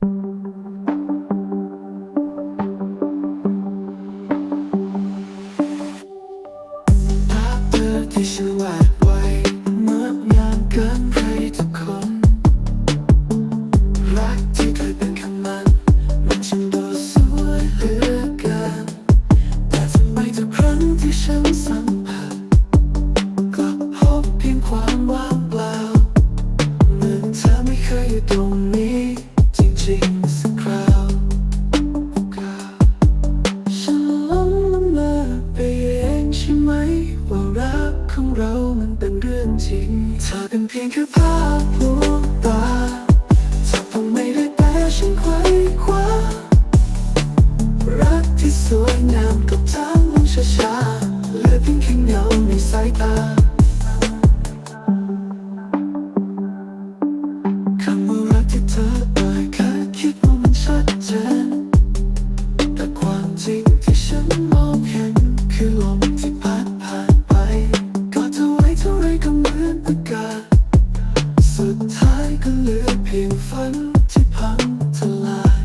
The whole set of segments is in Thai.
ภาพที่ฉันวาดไว้เมื่อยามเกินใครทุกคน รักที่เคยเป็นคำมัน มันช่างดูสวยเหลือเกิน แต่ทำไมทุกครั้งที่ฉันสัมผัสกลับพบเพียงความว่างเปล่าเหมือนเธอไม่เคยอยู่ตรง เรามันเป็นเรื่องจริง เธอเป็นเพียงแค่ภาพลวงตาเธอคงไม่ได้ เหลือเพียงฝันที่พังทลาย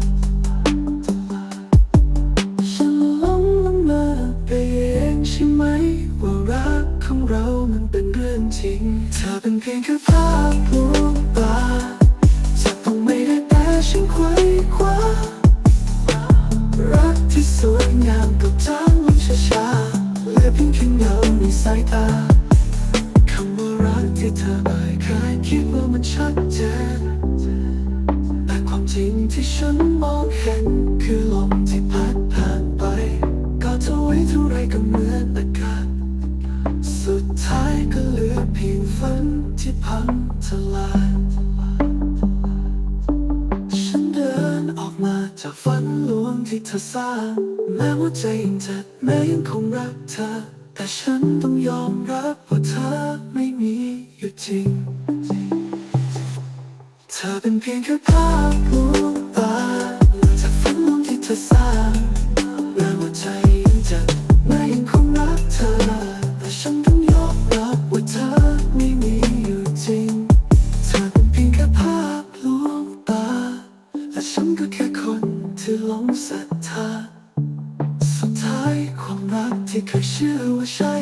ฉันหลงละเมอไปเองใช่ไหม ว่ารักของเรามันเป็นเรื่องจริงเธอเป็นเพียงแค่ภาพลวงตาจะต้องไม่ได้แต่ฉันไขว้คว้ารักที่สวยงามกับจางลงช้าๆเหลือเพียงแค่เงาในสายตาคำว่ารักที่เธอ ชัดเจนแต่ความจริงที่ฉันมองเห็น คือลมที่พัดผ่านไป ก็เท่าไว้เท่าไรก็เหมือนอากาศ สุดท้ายก็เหลือเพียงฝันที่พังทลาย ฉันเดินออกมาจากฝันลวงที่เธอสร้างแม้ว่าใจยังเจ็บแม้ยังคงรักเธอ แต่ฉันต้องยอมรับว่าเธอ เป็นเพียงแค่ภาพลวงตาจากฝันลวงที่เธอสร้างแม้ว่าใจยังเจ็บแม้ยังคงรักเธอ แต่ฉันต้องยอมรับว่าเธอไม่มีอยู่จริง เธอเป็นเพียงแค่ภาพลวงตาและฉันก็แค่คนที่หลงศรัทธาสุดท้ายความรักที่เคยเชื่อว่าใช่